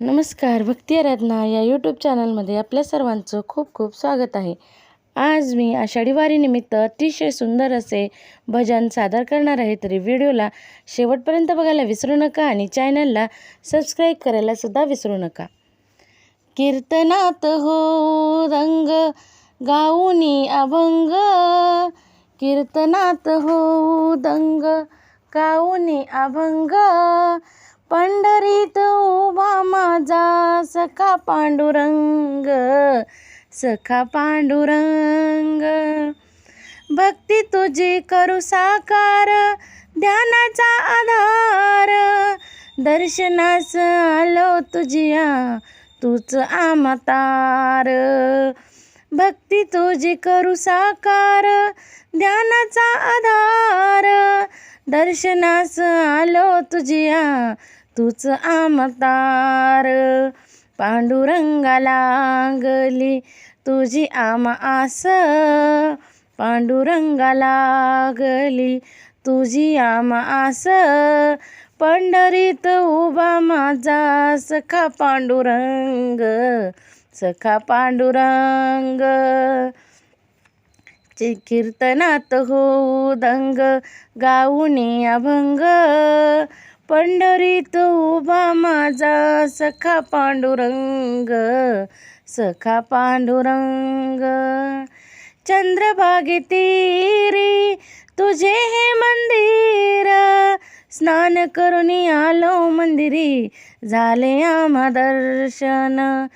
नमस्कार भक्ती आराधना या यूट्यूब चॅनलमध्ये आपल्या सर्वांचं खूप खूप स्वागत आहे. आज मी आषाढी वारीनिमित्त अतिशय सुंदर असे भजन सादर करणार आहे तरी व्हिडिओला शेवटपर्यंत बघायला विसरू नका आणि चॅनलला सबस्क्राईब करायला सुद्धा विसरू नका. कीर्तनात हो रंग गाऊनी अभंग कीर्तनात हो दंग गाऊनी अभंग पंढरीत उभा माझा सखा पांडुरंग सखा पांडुरंग. भक्ती तुझी करू साकार ध्यानाचा आधार. दर्शनास आलो तुझिया तूच आमतार. भक्ती तुझी करू साकार ध्यानाचा आधार. दर्शनास आलो तुझ्या तूच आमतार पांडुरंगा लागली तुझी आम आस. पांडुरंगा लागली तुझी आम आस. पंढरीत उभा माझा सखा पांडुरंग सखा पांडुरंग. चे कीर्तनात हो दंग गाऊनी अभंग. पंढरीत उभा माझा सखा पांडुरंग सखा पांडुरंग. चंद्रभागे तीरी तुझे हे मंदिर. स्नान करून आलो मंदिरी झाले आम्हा दर्शन.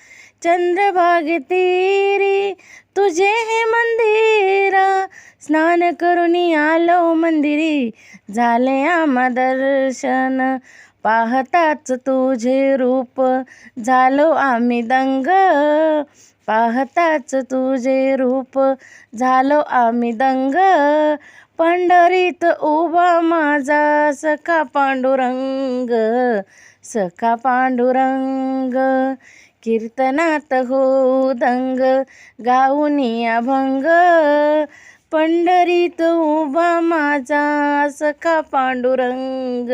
चंद्रभागे तीरी तुझे हे मंदिर. स्नान करून आलो मंदिरी. झाले आम्हा दर्शन. पाहताच तुझे रूप झालो आम्ही दंग. पाहताच तुझे रूप झालो आम्ही दंग. पंढरीत उभा माझा सखा पांडुरंग. सखा पांडुरंग कीर्तनात हो दंग. गाऊनी अभंग पंढरीत उभा माझा सखा पांडुरंग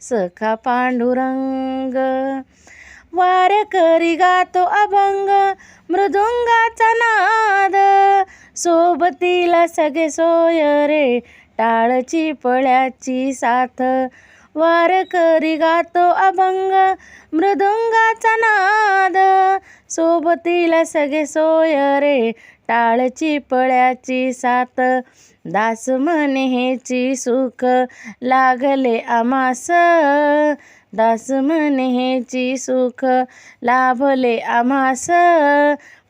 सखा पांडुरंग. वारकरी गातो अभंग मृदुंगाचा नाद. सोबतीला सगळे सोय रे टाळची पळ्याची साथ. वारकरी गातो अभंग मृदुंगाचा नाद. सोबतीला सगळे सोय रे टाळची पळ्याची साथ. दास म्हणे हेची सुख लागले आमास. दास म्हणे हेची सुख लाभले आमास.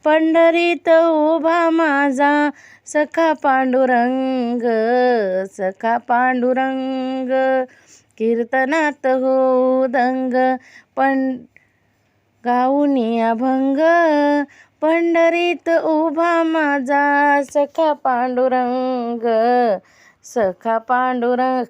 पंढरीत उभा माझा सखा पांडुरंग सखा पांडुरंग. कीर्तनात हो दंग पण गाऊनी अभंग. पंढरीत उभा माझा सखा पांडुरंग सखा पांडुरंग.